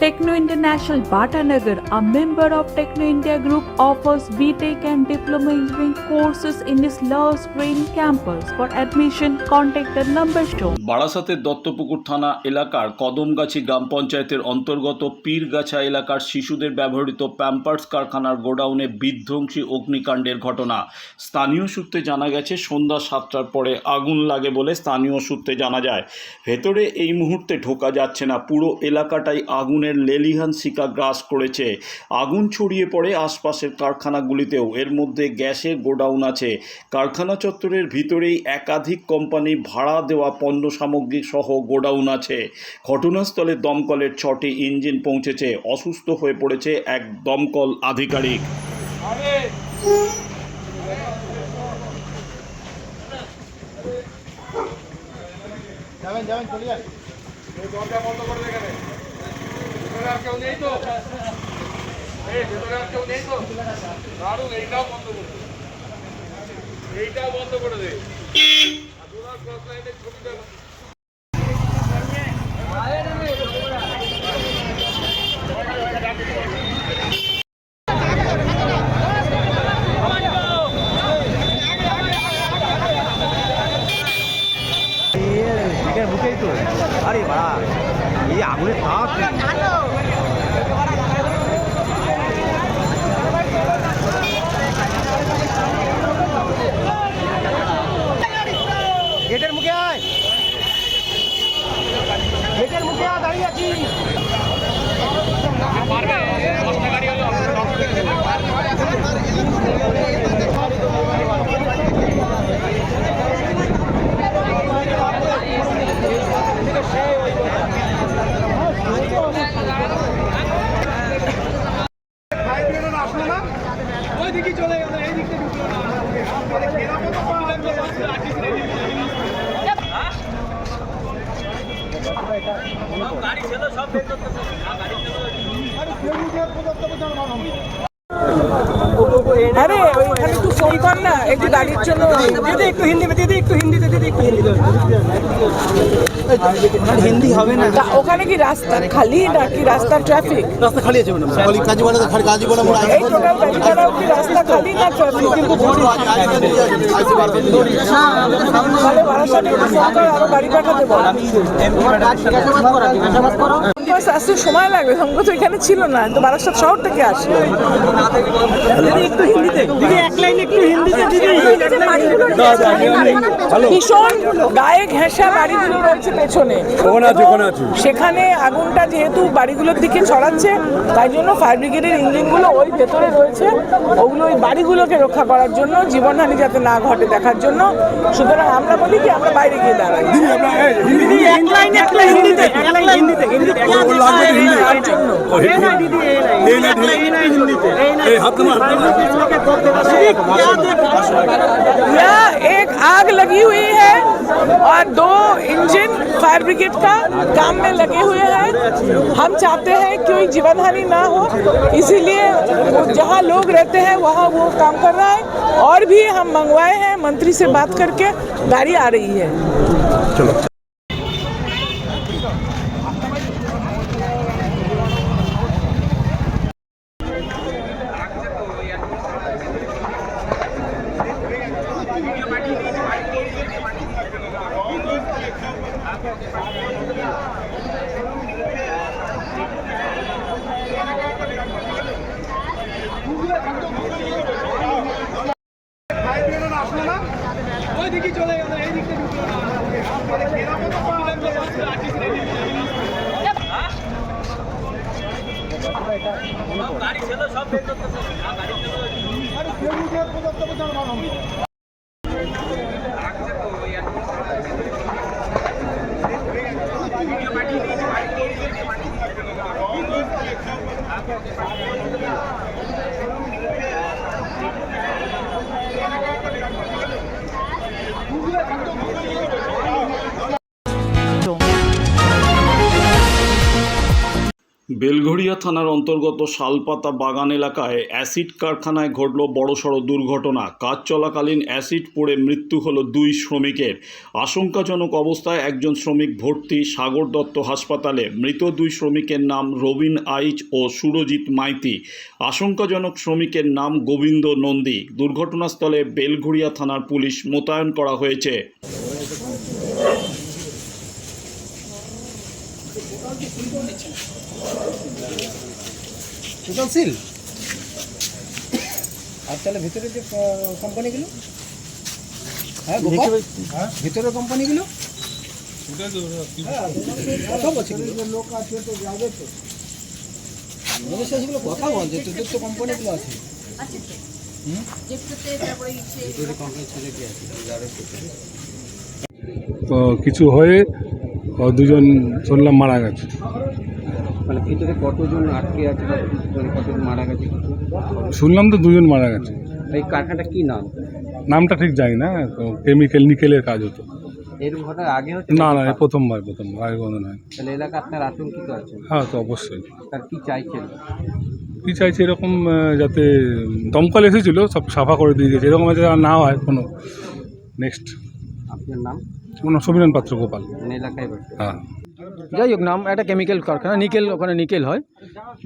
Techno International Bhatanagar, a member of Techno India Group, offers BTEC and Diploma Engineering courses in its Love Green campus. For admission, contact the number shown. বারাসাতের দত্তপুকুর থানা এলাকার কদমগাছি গ্রাম পঞ্চায়েতের অন্তর্গত পীরগাছা এলাকার শিশুদের ব্যবহৃত Pampers কারখানার গোডাউনে বিধ্বংসী অগ্নিকাণ্ডের ঘটনা স্থানীয় সূত্রে জানা গেছে সন্ধ্যা সাতটার পরে আগুন লাগে বলে স্থানীয় সূত্রে জানা যায় ভেতরে এই মুহূর্তে ঢোকা যাচ্ছে না পুরো এলাকাটাই আগুনের লেলিহান শিকা গ্রাস করেছে। আগুন ছড়িয়ে পড়ে আশপাশের কারখানাগুলিতেও। এর মধ্যে গ্যাসের গোডাউন আছে। কারখানা চত্বরের ভিতরেই একাধিক কোম্পানি ভাড়া দেওয়া পণ্য সামগ্রী সহ গোডাউন আছে। ঘটনাস্থলে দমকলের ছটি ইঞ্জিন পৌঁছেছে। অসুস্থ হয়ে পড়েছে এক দমকল আধিকারিক। যাবেন যাবেন চলে যান। দরজা বন্ধ করে দে এইটাও বন্ধ করে দে। ছবিটা এখানে মুখেই তো আরে বা এই আগুনের তাপ গেটের মুখে আয় গেটের মুখে আয় দাঁড়িয়ে আছি ওইদিকে চলে গেল এই দিকটা ঢুকলো না আরে, ওইখানে একটু ফোন কর না, একটু গাড়ির জন্য। দিদি, একটু হিন্দি, দিদি, একটু হিন্দিতে হিন্দি হবে না ওখানে কি রাস্তা খালি নাকি রাস্তা ট্রাফিক রাস্তা খালি আছে ম্যাডাম। খালি কাজী বলা খালি কাজী বলা মোড় এই টোটাল গাড়িটাও কি রাস্তা খালি না ট্রাফিক তাহলে বারাসাতে একটু ফোন কর আরও গাড়ি পাঠাতে বল। বাস আসতে সময় লাগবে সঙ্গ তো এখানে ছিল না। তো বারাসাত শহর থেকে আসলো একটু হিন্দিতে দিদি এক লাইন একটু হিন্দিতে দিদি ভীষণ গায়ে ঘেঁষা বাড়িগুলো রয়েছে পেছনে। সেখানে আগুনটা যেহেতু বাড়িগুলোর দিকে ছড়াচ্ছে তাই জন্য ফায়ার ব্রিগেডের ইঞ্জিনগুলো ওই ভেতরে রয়েছে। ওগুলো ওই বাড়িগুলোকে রক্ষা করার জন্য জীবনহানি যাতে না ঘটে দেখার জন্য। সুতরাং আমরা বলি কি আমরা বাইরে গিয়ে দাঁড়াই। एक आग लगी हुई है और दो इंजन फायर ब्रिगेड का काम में लगे हुए हैं। हम चाहते हैं कोई जीवन हानि ना हो इसीलिए जहाँ लोग रहते हैं वहाँ वो काम कर रहा है। और भी हम मंगवाए हैं मंत्री से बात करके गाड़ी आ रही है। चलो। বেলঘড়িয়া থানার অন্তর্গত শালপাতা বাগান এলাকায় অ্যাসিড কারখানায় ঘটল বড়সড় দুর্ঘটনা। কাজ চলাকালীন অ্যাসিড পড়ে মৃত্যু হলো দুই শ্রমিকের। আশঙ্কাজনক অবস্থায় একজন শ্রমিক ভর্তি সাগর দত্ত হাসপাতালে। মৃত দুই শ্রমিকের নাম রবিন আইচ ও সুরজিৎ মাইতি। আশঙ্কাজনক শ্রমিকের নাম গোবিন্দ নন্দী। দুর্ঘটনাস্থলে বেলঘড়িয়া থানার পুলিশ মোতায়েন করা হয়েছে। টোটাল সিল আর তাহলে ভিতরে যে কোম্পানিগুলো? হ্যাঁ গোপাল হ্যাঁ? ভিতরে কোম্পানিগুলো? বলছে? লোক আছে তো যাবে তো। সেগুলো কথা বলছে তোদের তো কোম্পানিগুলো আছে। তো কিছু হয়ে ও দুজন শুনলাম মারা গেছে। মানে ভিতরে কতজন আটকে আছে বা ভিতরে কতজন মারা গেছে? কিছু শুনলাম তো দুজন মারা গেছে। এই কারখানাটা কি নাম? নামটা ঠিক জানি না তো কেমিক্যাল নিকেলের কাজ হতো। ঘটনা আগে হচ্ছে না না প্রথমবার প্রথমবার আগে কোনো নয়। তাহলে এলাকা আপনার আতঙ্কিত আছে? হ্যাঁ তো অবশ্যই। তার কি চাইছেন? কী চাইছে এরকম আহ, যাতে দমকল এসেছিল সব সাফা করে দিয়ে গেছে। এরকম যাতে আর না হয় কোনো। নেক্সট আপনার নাম? সমীরণ পাত্র গোপাল? মানে হ্যাঁ। যাই হোক নাম একটা কেমিক্যাল কারখানা নিকেল ওখানে নিকেল হয়।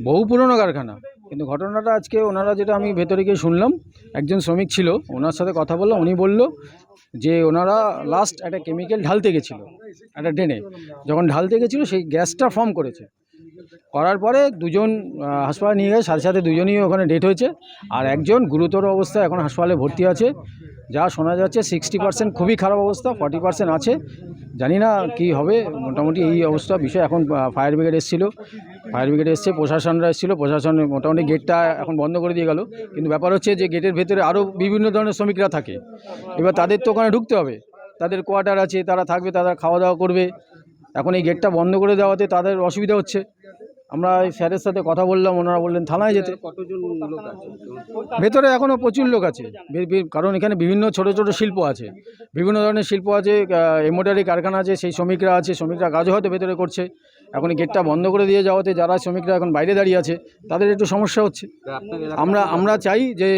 বহু পুরনো কারখানা। কিন্তু ঘটনাটা আজকে ওনারা যেটা আমি ভেতরে গিয়ে শুনলাম একজন শ্রমিক ছিল ওনার সাথে কথা বললাম উনি বলল যে ওনারা লাস্ট একটা কেমিক্যাল ঢালতে গেছিল একটা ড্রেনে যখন ঢালতে গেছিল সেই গ্যাসটা ফর্ম করেছে। করার পরে দুজন হাসপাতালে নিয়ে গেছে সাথে সাথে দুজনই ওখানে ডেট হয়েছে। আর একজন গুরুতর অবস্থায় এখন হাসপাতালে ভর্তি আছে। যা শোনা যাচ্ছে সিক্সটি পার্সেন্ট খুবই খারাপ অবস্থা ফর্টি পার্সেন্ট আছে। জানি না কি হবে, মোটামুটি এই অবস্থা। বিষয় এখন ফায়ার ব্রিগেড এসেছিল। ফায়ার ব্রিগেড এসছে, প্রশাসনরা এসেছিল। প্রশাসন মোটামুটি গেটটা এখন বন্ধ করে দিয়ে গেল। কিন্তু ব্যাপার হচ্ছে যে গেটের ভেতরে আরও বিভিন্ন ধরনের শ্রমিকরা থাকে। এবার তাদের তো ওখানে ঢুকতে হবে। তাদের কোয়ার্টার আছে, তারা থাকবে, তারা খাওয়া দাওয়া করবে। এখন এই গেটটা বন্ধ করে দেওয়াতে তাদের অসুবিধা হচ্ছে। আমরা স্যারের সাথে কথা বললাম, ওনারা বললেন থানায় যেতে। ভেতরে এখনও প্রচুর লোক আছে। কারণ এখানে বিভিন্ন ছোট ছোট শিল্প আছে। বিভিন্ন ধরনের শিল্প আছে এমোটারি কারখানা আছে, সেই শ্রমিকরা আছে, শ্রমিকরা কাজও হয়তো ভেতরে করছে। এখন গেটটা বন্ধ করে দিয়ে যাওয়াতে যারা শ্রমিকরা এখন বাইরে দাঁড়িয়ে আছে, তাদের একটু সমস্যা হচ্ছে। আমরা আমরা চাই যে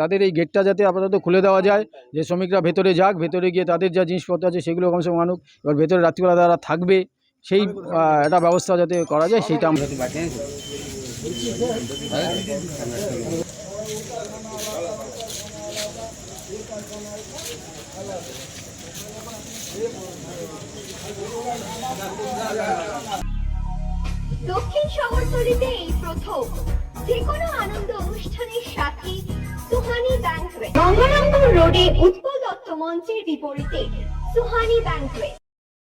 তাদের এই গেটটা যাতে আপাতত খুলে দেওয়া যায়, যে শ্রমিকরা ভেতরে যাক, ভেতরে গিয়ে তাদের যা জিনিসপত্র আছে সেগুলো কমসে কম আনুক। এবার ভেতরে রাত্রিবেলা তারা থাকবে। সেই একটা ব্যবস্থা যাতে করা যায়, সেইটা আমরা দক্ষিণ শহরতলিতে এই প্রথম। যে কোনো আনন্দ অনুষ্ঠানের সাথে সুহানি ব্যাংকুয়েট গঙ্গারামপুর রোডে উৎপল দত্ত মঞ্চের বিপরীতে Suhani banquet